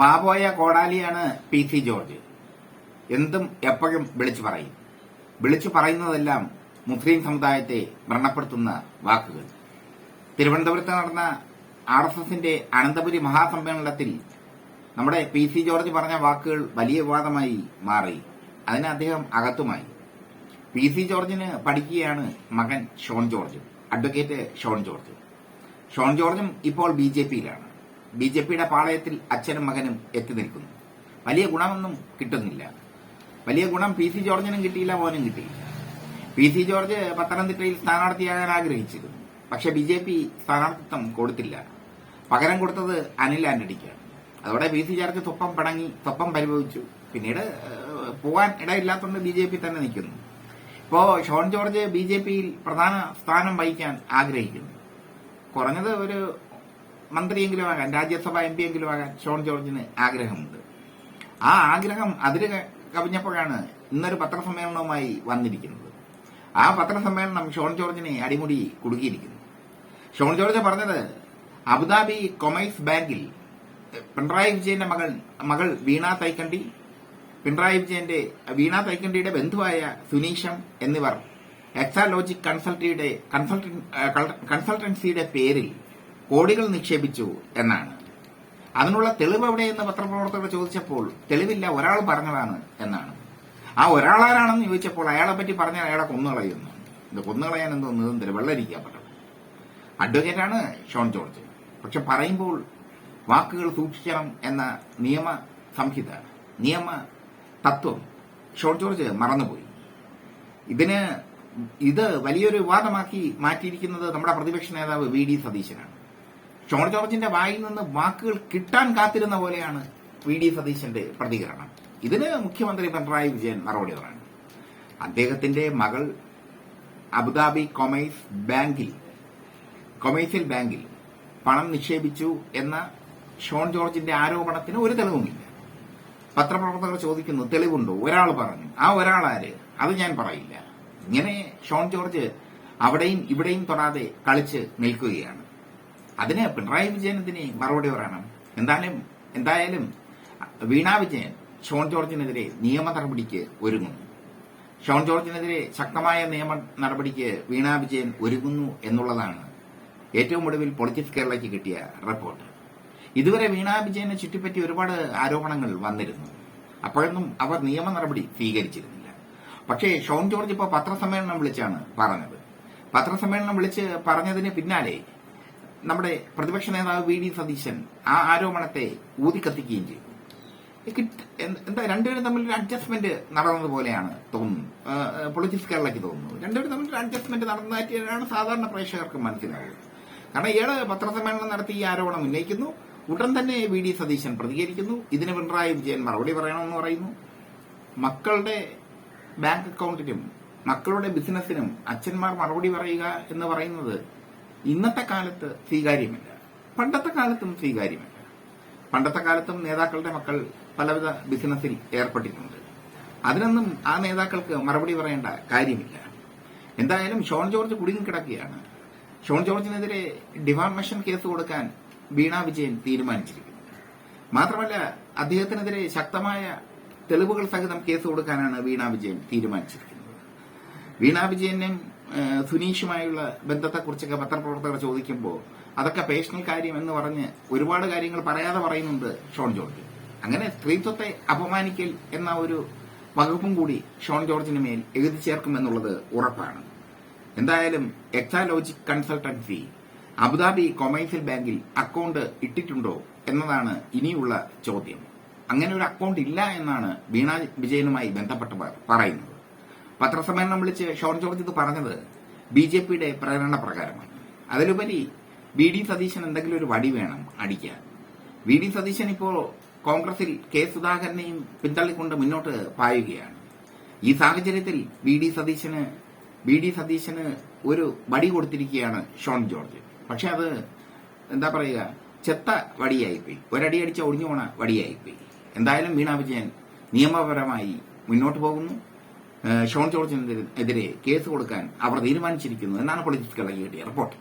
വാപോയ കോടാലിയാണ് P C George. എന്തും എപ്പോഴും വിളിച്ചു പറയും. വിളിച്ചു പറയുന്നതെല്ലാം മുസ്ലിം സമുദായത്തെ വ്രണപ്പെടുത്തുന്ന വാക്കുകൾ. തിരുവനന്തപുരത്ത് നടന്ന ആർ എസ് എസിന്റെ അനന്തപുരി മഹാസമ്മേളനത്തിൽ നമ്മുടെ പി സി ജോർജ് പറഞ്ഞ വാക്കുകൾ വലിയ വിവാദമായി മാറി. അതിന് അദ്ദേഹം അകത്തുമായി. പി സി ജോർജിന് പഠിക്കുകയാണ് മകൻ ഷോൺ ജോർജ് അഡ്വക്കേറ്റ് ഷോൺ ജോർജ്. ഷോൺ ജോർജും ഇപ്പോൾ ബി ജെ പിയിലാണ്. ബി ജെ പിയുടെ പാളയത്തിൽ അച്ഛനും മകനും എത്തി നിൽക്കുന്നു. വലിയ ഗുണമൊന്നും കിട്ടുന്നില്ല. വലിയ ഗുണം പി സി ജോർജിനും കിട്ടിയില്ല മോനും കിട്ടിയില്ല. പി സി ജോർജ് പത്തനംതിട്ടയിൽ സ്ഥാനാർത്ഥിയാകാൻ ആഗ്രഹിച്ചിരുന്നു. പക്ഷെ ബി ജെ പി സ്ഥാനാർത്ഥിത്വം കൊടുത്തില്ല. പകരം കൊടുത്തത് അനിൽ ആന്റണിക്കാണ്. അതോടെ പി സി ജോർജ് തൊപ്പം പടങ്ങി തൊപ്പം പരിഭവിച്ചു. പിന്നീട് പോകാൻ ഇടയില്ലാത്തതുകൊണ്ട് ബി ജെ പി തന്നെ നിൽക്കുന്നു. ഇപ്പോ ഷോൺ ജോർജ് ബി ജെ പിയിൽ പ്രധാന സ്ഥാനം വഹിക്കാൻ ആഗ്രഹിക്കുന്നു. കുറഞ്ഞത് ഒരു മന്ത്രിയെങ്കിലും ആകാൻ രാജ്യസഭ എം പി എങ്കിലും ആകാൻ ഷോൺ ജോർജിന് ആഗ്രഹമുണ്ട്. ആ ആഗ്രഹം അതിര് കവിഞ്ഞപ്പോഴാണ് ഇന്നൊരു പത്രസമ്മേളനവുമായി വന്നിരിക്കുന്നത്. ആ പത്രസമ്മേളനം ഷോൺ ജോർജിനെ അടിമുടി കുടുക്കിയിരിക്കുന്നു. ഷോൺ ജോർജ് പറഞ്ഞത് അബുദാബി കൊമേഴ്സ് ബാങ്കിൽ പിണറായി വിജയന്റെ മകൾ മകൾ വീണ തൈക്കണ്ടി പിണറായി വിജയന്റെ വീണ തൈക്കണ്ടിയുടെ ബന്ധുവായ സുനീഷം എന്നിവർ എക്സാലോജിക് കൺസൾട്ടിയുടെ കൺസൾട്ടൻ- കൺസൾട്ടൻസിയുടെ പേരിൽ കോടികൾ നിക്ഷേപിച്ചു എന്നാണ്. അതിനുള്ള തെളിവ് എവിടെയെന്ന് പത്രപ്രവർത്തകർ ചോദിച്ചപ്പോൾ തെളിവില്ല ഒരാൾ പറഞ്ഞതാണ് എന്നാണ്. ആ ഒരാളാരാണെന്ന് ചോദിച്ചപ്പോൾ അയാളെ പറ്റി പറഞ്ഞാൽ അയാളെ കൊന്നുകളയുന്നു. ഇത് കൊന്നുകളയാൻ എന്തോ നീന്തൽ വെള്ളരിക്കാൻ പറ്റണം അഡ്വക്കേറ്റാണ് ഷോൺ ജോർജ്. പക്ഷെ പറയുമ്പോൾ വാക്കുകൾ സൂക്ഷിക്കണം എന്ന നിയമ സംഹിത നിയമ തത്വം ഷോൺ ജോർജ് മറന്നുപോയി. ഇതിന് ഇത് വലിയൊരു വിവാദമാക്കി മാറ്റിയിരിക്കുന്നത് നമ്മുടെ പ്രതിപക്ഷ നേതാവ് വി ഡി സതീശനാണ്. ഷോൺ ജോർജിന്റെ വായിൽ നിന്ന് വാക്കുകൾ കിട്ടാൻ കാത്തിരുന്ന പോലെയാണ് വി ഡി സതീശന്റെ പ്രതികരണം. ഇതിന് മുഖ്യമന്ത്രി പിണറായി വിജയൻ മറുപടി പറഞ്ഞു അദ്ദേഹത്തിന്റെ മകൾ അബുദാബി കൊമൈസ് ബാങ്കിൽ കൊമേഴ്സ്യൽ ബാങ്കിൽ പണം നിക്ഷേപിച്ചു എന്ന ഷോൺ ജോർജിന്റെ ആരോപണത്തിന് ഒരു തെളിവുമില്ല. പത്രപ്രവർത്തകർ ചോദിക്കുന്നു തെളിവുണ്ടോ? ഒരാൾ പറഞ്ഞു ആ ഒരാൾ ആര് അത് ഞാൻ പറയില്ല. ഇങ്ങനെ ഷോൺ ജോർജ് അവിടെയും ഇവിടെയും തൊടാതെ കളിച്ച് നിൽക്കുകയാണ്. അതിന് പിണറായി വിജയൻ ഇതിന് മറുപടി പറയണം? എന്തായാലും എന്തായാലും വീണ വിജയൻ ഷോൺ ജോർജിനെതിരെ നിയമ നടപടിക്ക് ഒരുങ്ങുന്നു ഷോൺ ജോർജിനെതിരെ ശക്തമായ നിയമ നടപടിക്ക് വീണ വിജയൻ ഒരുങ്ങുന്നു എന്നുള്ളതാണ് ഏറ്റവും ഒടുവിൽ പൊളിറ്റിക്സ് കേരളയ്ക്ക് കിട്ടിയ റിപ്പോർട്ട്. ഇതുവരെ വീണ വിജയനെ ചുറ്റിപ്പറ്റി ഒരുപാട് ആരോപണങ്ങൾ വന്നിരുന്നു. അപ്പോഴൊന്നും അവർ നിയമ നടപടി സ്വീകരിച്ചിരുന്നില്ല. പക്ഷേ ഷോൺ ജോർജ് ഇപ്പോൾ പത്രസമ്മേളനം വിളിച്ചാണ് പറഞ്ഞത്. പത്രസമ്മേളനം വിളിച്ച് പറഞ്ഞതിന് പിന്നാലെ നമ്മുടെ പ്രതിപക്ഷ നേതാവ് വി ഡി സതീശൻ ആ ആരോപണത്തെ ഊതിക്കത്തിക്കുകയും ചെയ്തു. എന്താ രണ്ടുപേരും തമ്മിൽ ഒരു അഡ്ജസ്റ്റ്മെന്റ് നടന്നതുപോലെയാണ് തോന്നുന്നു. പൊളിറ്റിക്സ് കേരളയ്ക്ക് തോന്നുന്നു രണ്ടുപേരും തമ്മിൽ ഒരു അഡ്ജസ്റ്റ്മെന്റ് നടന്നതായിട്ടാണ് സാധാരണ പ്രേക്ഷകർക്ക് മനസ്സിലാവുന്നത്. കാരണം ഇയാൾ പത്രസമ്മേളനം നടത്തി ഈ ആരോപണം ഉന്നയിക്കുന്നു. ഉടൻ തന്നെ വി ഡി സതീശൻ പ്രതികരിക്കുന്നു. ഇതിന് പിണറായി വിജയൻ മറുപടി പറയണമെന്ന് പറയുന്നു. മക്കളുടെ ബാങ്ക് അക്കൗണ്ടിനും മക്കളുടെ ബിസിനസ്സിനും അച്ഛന്മാർ മറുപടി പറയുക എന്ന് പറയുന്നത് ഇന്നത്തെ കാലത്ത് സ്വീകാര്യമല്ല. പണ്ടത്തെ കാലത്തും സ്വീകാര്യമല്ല. പണ്ടത്തെ കാലത്തും നേതാക്കളുടെ മക്കൾ പലവിധ ബിസിനസ്സിൽ ഏർപ്പെട്ടിട്ടുണ്ട്. അതിനൊന്നും ആ നേതാക്കൾക്ക് മറുപടി പറയേണ്ട കാര്യമില്ല. എന്തായാലും ഷോൺ ജോർജ് കുടുങ്ങി കിടക്കുകയാണ്. ഷോൺ ജോർജിനെതിരെ ഡിഫാമേഷൻ കേസ് കൊടുക്കാൻ വീണ വിജയൻ തീരുമാനിച്ചിരിക്കുന്നു. മാത്രമല്ല അദ്ദേഹത്തിനെതിരെ ശക്തമായ തെളിവുകൾ സഹിതം കേസ് കൊടുക്കാനാണ് വീണ വിജയൻ തീരുമാനിച്ചിരിക്കുന്നത്. വീണ വിജയനും സുനീഷുമായുള്ള ബന്ധത്തെക്കുറിച്ചൊക്കെ പത്രപ്രവർത്തകർ ചോദിക്കുമ്പോൾ അതൊക്കെ പേഴ്സണൽ കാര്യം എന്ന് പറഞ്ഞ് ഒരുപാട് കാര്യങ്ങൾ പറയാതെ പറയുന്നുണ്ട് ഷോൺ ജോർജ്. അങ്ങനെ സ്ത്രീത്വത്തെ അപമാനിക്കൽ എന്ന ഒരു വകുപ്പും കൂടി ഷോൺ ജോർജിന് മേൽ എഴുതി ചേർക്കുമെന്നുള്ളത് ഉറപ്പാണ്. എന്തായാലും Exalogic consultancy Abu Dhabi commercial ബാങ്കിൽ അക്കൗണ്ട് ഇട്ടിട്ടുണ്ടോ എന്നതാണ് ഇനിയുള്ള ചോദ്യം. അങ്ങനെ ഒരു അക്കൗണ്ട് ഇല്ല എന്നാണ് വീണ വിജയനുമായി ബന്ധപ്പെട്ടവർ പറയുന്നത്. പത്രസമ്മേളനം വിളിച്ച് ഷോൺ ജോർജ് ഇത് പറഞ്ഞത് ബി ജെ പിയുടെ പ്രേരണ പ്രകാരമാണ്. അതിലുപരി വി ഡി സതീശൻ എന്തെങ്കിലും ഒരു വടി വേണം അടിക്കാൻ. വി ഡി സതീശൻ ഇപ്പോൾ കോൺഗ്രസിൽ കെ സുധാകരനെയും പിന്തള്ളിക്കൊണ്ട് മുന്നോട്ട് പായുകയാണ്. ഈ സാഹചര്യത്തിൽ വി ഡി സതീശന് വി ഡി സതീശന് ഒരു വടി കൊടുത്തിരിക്കുകയാണ് ഷോൺ ജോർജ്. പക്ഷെ അത് എന്താ പറയുക ചെത്ത വടിയായിപ്പോയി. ഒരടി അടിച്ച ഒടിഞ്ഞു പോണ വടിയായിപ്പോയി. എന്തായാലും വീണ വിജയൻ നിയമപരമായി മുന്നോട്ട് പോകുന്നു. ഷോൺ ജോർജിനെതിരെ കേസ് കൊടുക്കാൻ അവർ തീരുമാനിച്ചിരിക്കുന്നു. എന്നാണ് പൊളിറ്റിക്സ് കിട്ടിയ റിപ്പോർട്ട്.